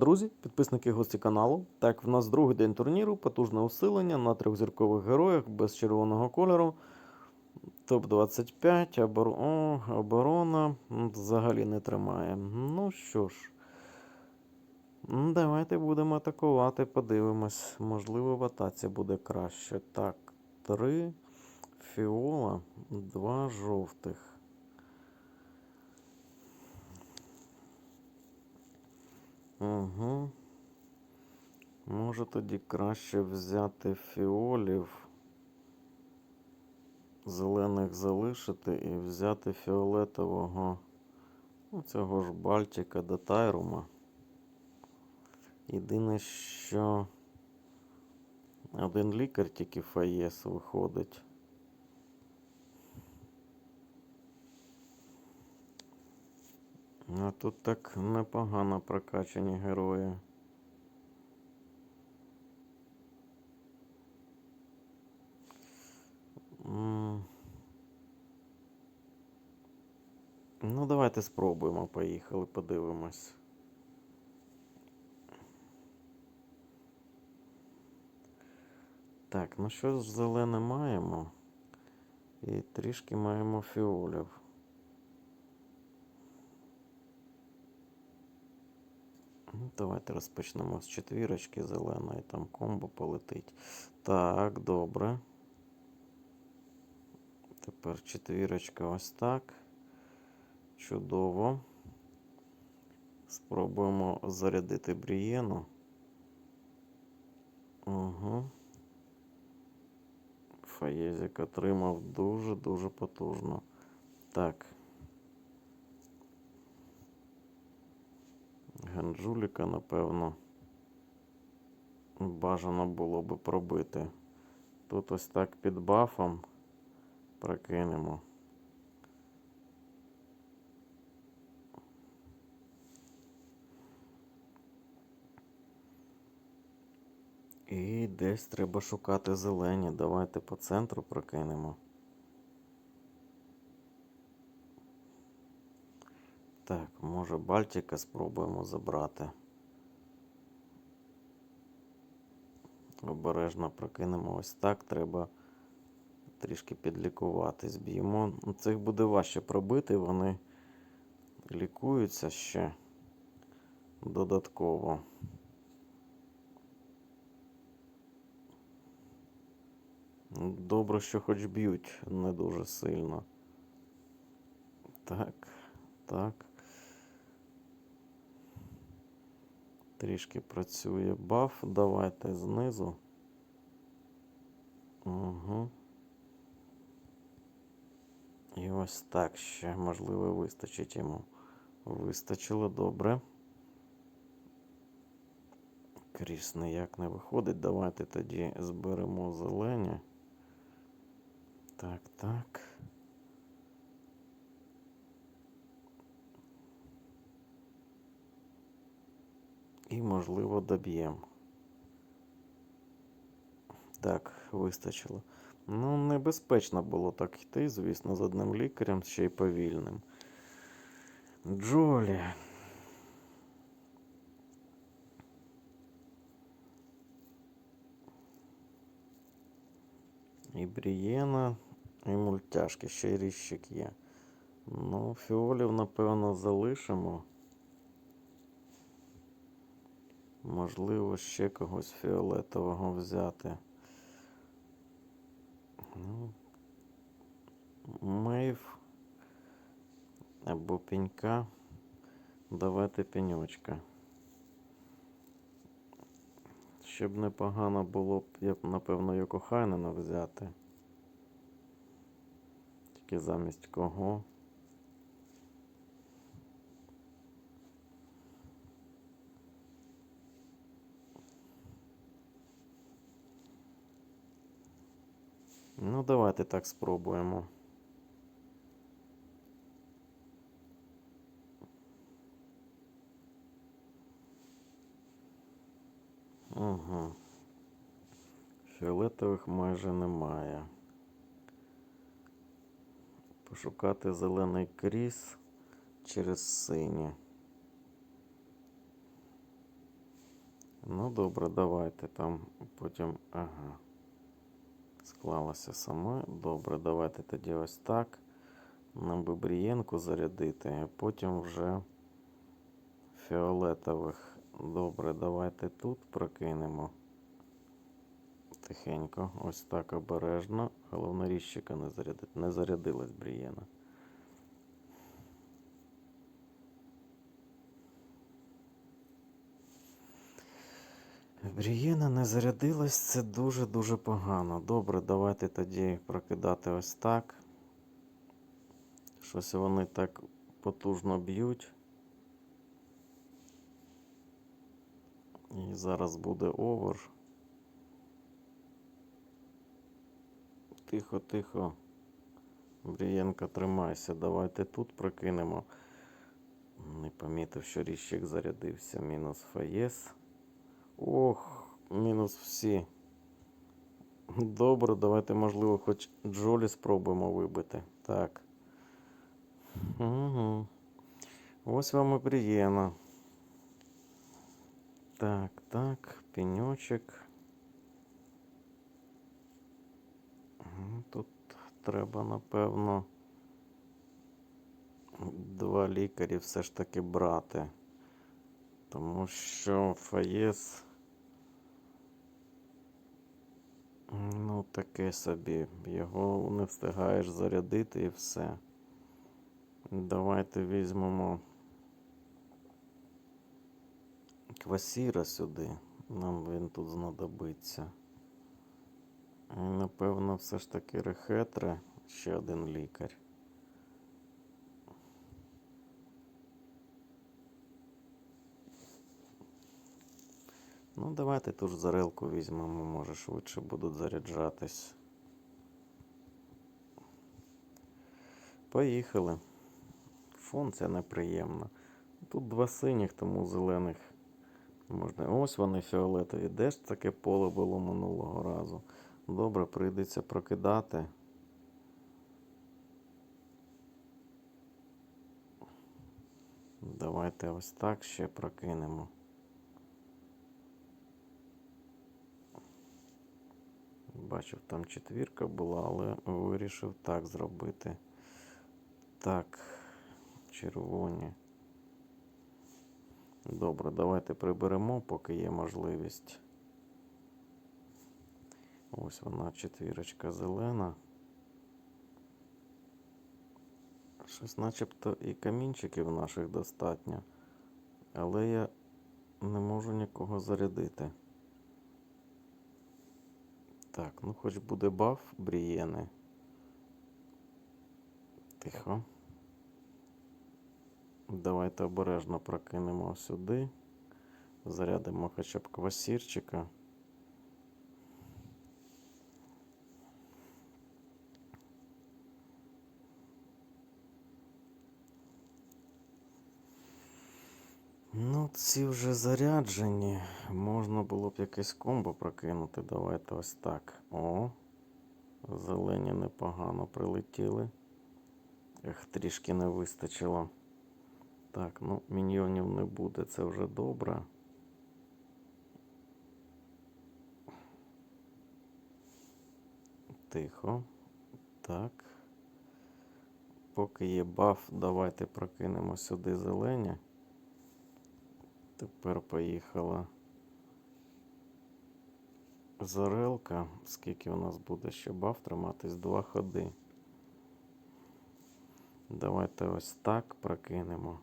друзі, підписники гості каналу. Так, в нас другий день турніру, потужне усилення на трьохзіркових героях без червоного кольору. Топ-25, обор... Оборона взагалі не тримає. Ну що ж, давайте будемо атакувати, подивимось. Можливо, в атаці буде краще. Так, три фіола, два жовтих. Угу. Може тоді краще взяти фіолів, зелених залишити і взяти фіолетового, ну, цього ж Бальтика до Тайрума. Єдине, що один лікар тільки Фаєс виходить. А тут так непогано прокачані герої. Ну, давайте спробуємо. Поїхали, подивимось. Так, ну що ж зелене маємо? І трішки маємо фіолів. Давайте розпочнемо з четвірочки зеленої, там комбо полетить. Так, добре. Тепер четвірочка ось так. Чудово. Спробуємо зарядити брієну. Угу. Фаєзик отримав дуже-дуже потужно. Так. Ганджуліка, напевно, бажано було би пробити. Тут ось так під бафом прокинемо. І десь треба шукати зелені. Давайте по центру прокинемо. Так, може Бальтика спробуємо забрати. Обережно прокинемо ось так. Треба трішки підлікуватись. Б'ємо. Ну, Цих буде важче пробити, вони лікуються ще додатково. Добре, що хоч б'ють не дуже сильно. Так, так. Трішки працює баф. Давайте знизу. Угу. І ось так ще, можливо, вистачить йому. Вистачило добре. Кріс ніяк не виходить. Давайте тоді зберемо зелені. Так, так. І, можливо, доб'ємо. Так, вистачило. Ну, небезпечно було так йти, звісно, з одним лікарем, ще й повільним. Джолі. І Брієна, і мультяшки, ще й ріщик є. Ну, фіолів, напевно, залишимо. Можливо, ще когось фіолетового взяти. Ну, Мейв або пенька. Давайте пеньочка. Щоб непогано було б, я б, напевно, Йокохайнена взяти. Тільки замість кого. Ну, давайте так спробуємо. Угу. Фіолетових майже немає. Пошукати зелений кріс через синій. Ну добре, давайте там потім. Ага. Склалося сама. Добре, давайте тоді ось так. Нам би Брієнку зарядити, а потім вже фіолетових. Добре, давайте тут прокинемо. Тихенько, ось так обережно. Головне ріщика не зарядити. Не зарядилась Брієна. Брієна не зарядилась, це дуже-дуже погано. Добре, давайте тоді прокидати ось так. Щось вони так потужно б'ють. І зараз буде овер. Тихо, тихо. Брієнка, тримайся. Давайте тут прокинемо. Не помітив, що ріщик зарядився. Мінус фаєс. Ох, мінус всі. Добре, давайте, можливо, хоч Джолі спробуємо вибити. Так. Угу. Ось вам і приємно. Так, так, пеньочок. Тут треба, напевно, два лікарі все ж таки брати. Тому що Фаєс. Ну, таке собі. Його не встигаєш зарядити і все. Давайте візьмемо квасіра сюди. Нам він тут знадобиться. І, напевно, все ж таки рехетре, ще один лікар. Ну, давайте ту ж зарилку візьмемо, може швидше будуть заряджатись. Поїхали. Фон це неприємно. Тут два синіх, тому зелених можна. Ось вони фіолетові. Де ж таке поле було минулого разу? Добре, прийдеться прокидати. Давайте ось так ще прокинемо. Бачив, там четвірка була, але вирішив так зробити. Так, червоні. Добре, давайте приберемо, поки є можливість. Ось вона четвірочка зелена. Щось начебто і камінчиків наших достатньо. Але я не можу нікого зарядити. Так, ну хоч буде баф брієни. Тихо. Давайте обережно прокинемо сюди. Зарядимо хоча б квасірчика. Ці вже заряджені. Можна було б якесь комбо прокинути. Давайте ось так. О. Зелені непогано прилетіли. Ех, трішки не вистачило. Так, ну, міньйонів не буде, це вже добре. Тихо. Так. Поки є баф, давайте прокинемо сюди зелені. Тепер поїхала Зорелка. Скільки у нас буде ще баф триматись? Два ходи. Давайте ось так прокинемо.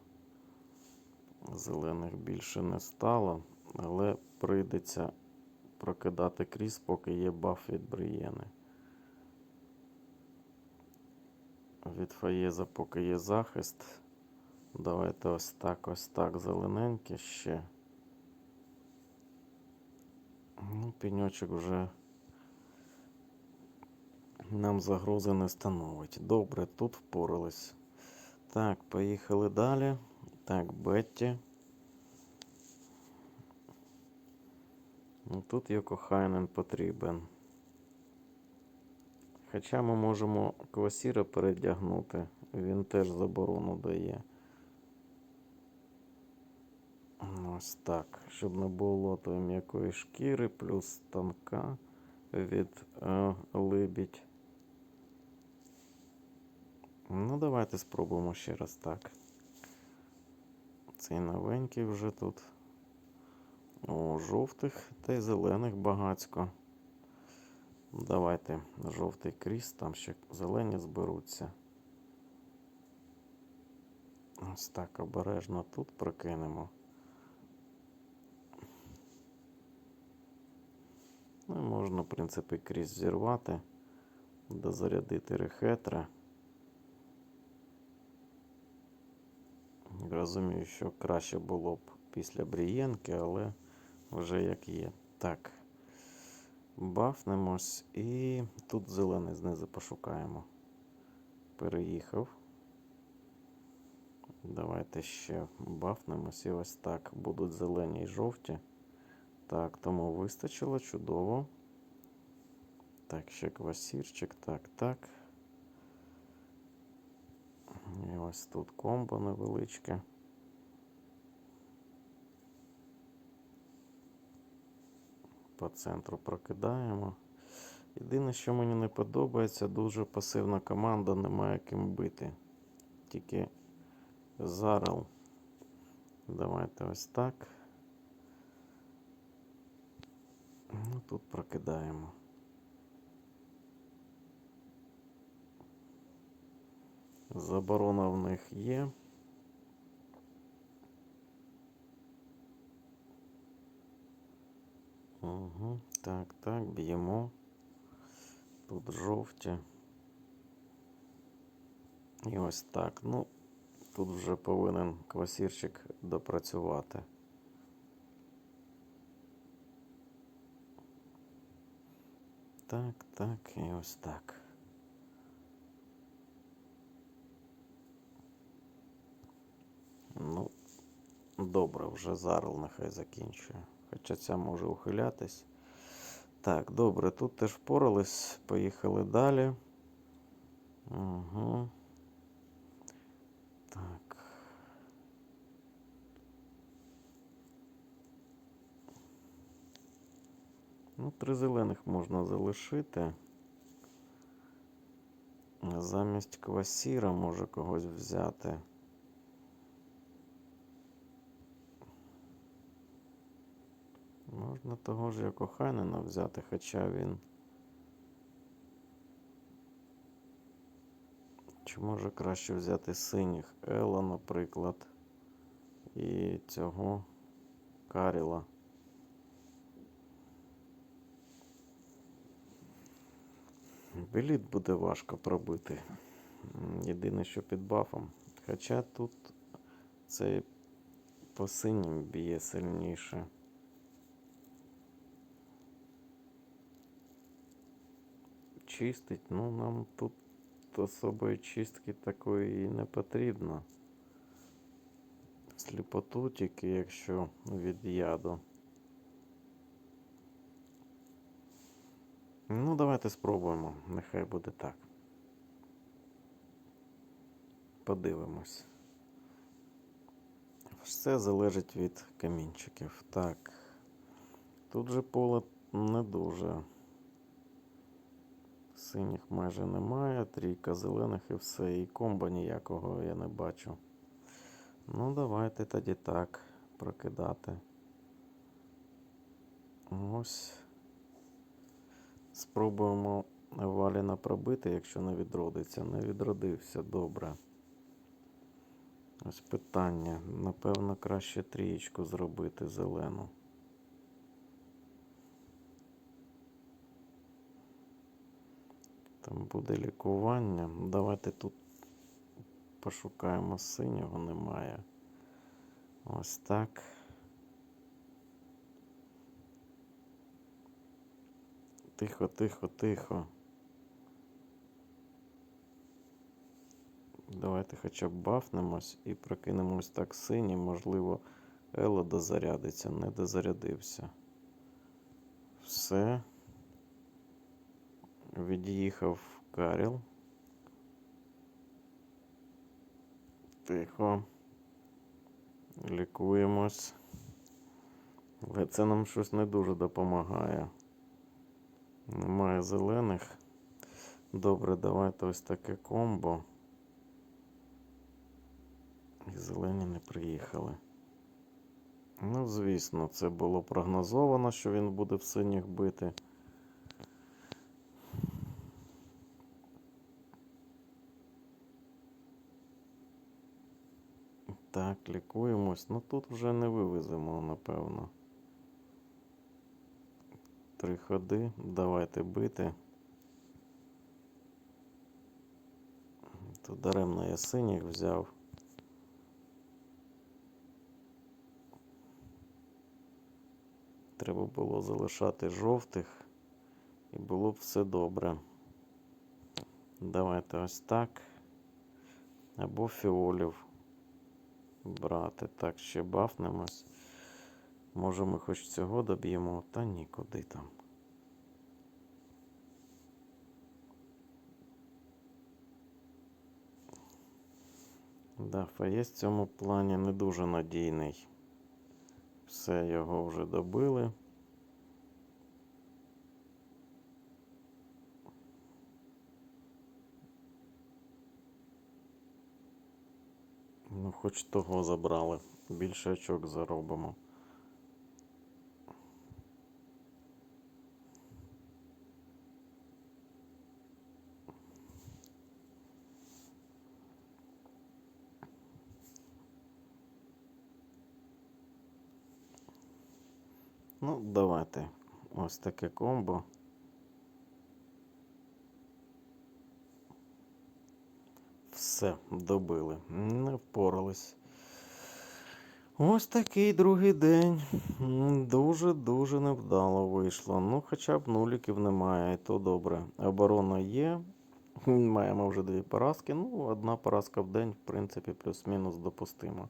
Зелених більше не стало, але прийдеться прокидати крізь, поки є баф від Брієни. Від Фаєза, поки є захист. Давайте ось так, ось так, зелененьке ще. Ну, пеньочок вже нам загрози не становить. Добре, тут впорались. Так, поїхали далі. Так, Бетті. Ну, тут Йокохайнен потрібен. Хоча ми можемо квасіра передягнути, він теж заборону дає. Ось так. Щоб не було тої м'якої шкіри, плюс тонка від е, либідь. Ну, давайте спробуємо ще раз так. Цей новенький вже тут. О, жовтих та й зелених багацько. Давайте жовтий кріс, там ще зелені зберуться. Ось так обережно тут прокинемо. Ну можна, в принципі, крізь зірвати, дозарядити рехетра. Розумію, що краще було б після брієнки, але вже як є. Так. Бафнемось і тут зелений знизу пошукаємо. Переїхав. Давайте ще бафнемось і ось так. Будуть зелені і жовті. Так, тому вистачило чудово. Так, ще квасірчик. Так, так. І ось тут комбо невеличке. По центру прокидаємо. Єдине, що мені не подобається, дуже пасивна команда, немає ким бити. Тільки зарел. Давайте ось так. Ну, тут прокидаємо. Заборона в них є. Угу. Так, так, б'ємо. Тут жовті. І ось так. Ну, тут вже повинен квасірчик допрацювати. Так, так, і ось так. Ну, добре, вже зарл нехай закінчує. Хоча ця може ухилятись. Так, добре, тут теж впорались. Поїхали далі. Угу. Так. Ну, три зелених можна залишити. Замість квасіра може когось взяти. Можна того ж як Охайнена взяти, хоча він. Чи може краще взяти синіх Ела, наприклад, і цього Каріла. Беліт буде важко пробити. Єдине, що під бафом. Хоча тут цей по синім б'є сильніше. Чистить, ну нам тут особої чистки такої і не потрібно. Сліпоту тільки якщо від яду. Ну, давайте спробуємо. Нехай буде так. Подивимось. Все залежить від камінчиків. Так. Тут же поле не дуже. Синіх майже немає, трійка зелених і все. І комба ніякого я не бачу. Ну, давайте тоді так прокидати. Ось. Спробуємо валіна пробити, якщо не відродиться. Не відродився добре. Ось питання. Напевно, краще трієчку зробити зелену. Там буде лікування. Давайте тут пошукаємо синього, немає. Ось так. Тихо, тихо, тихо. Давайте хоча б бафнемось і прокинемось так синій, можливо, Ело дозарядиться, не дозарядився. Все. Від'їхав Каріл. Тихо. Лікуємось. Але це нам щось не дуже допомагає. Немає зелених. Добре, давайте ось таке комбо. І зелені не приїхали. Ну, звісно, це було прогнозовано, що він буде в синіх бити. Так, лікуємось. Ну тут вже не вивеземо, напевно. Три ходи. Давайте бити. Тут даремно я синіх взяв. Треба було залишати жовтих, і було б все добре. Давайте ось так. Або фіолів брати. Так, ще бафнемось. Може, ми хоч цього доб'ємо, та нікуди там. Да, Фаєс в цьому плані не дуже надійний. Все, його вже добили. Ну, хоч того забрали. Більше очок заробимо. Ну, давайте. Ось таке комбо. Все, добили. Не впорались. Ось такий другий день. Дуже-дуже невдало вийшло. Ну, хоча б нуліків немає, і то добре. Оборона є. Маємо вже дві поразки. Ну, одна поразка в день, в принципі, плюс-мінус допустимо.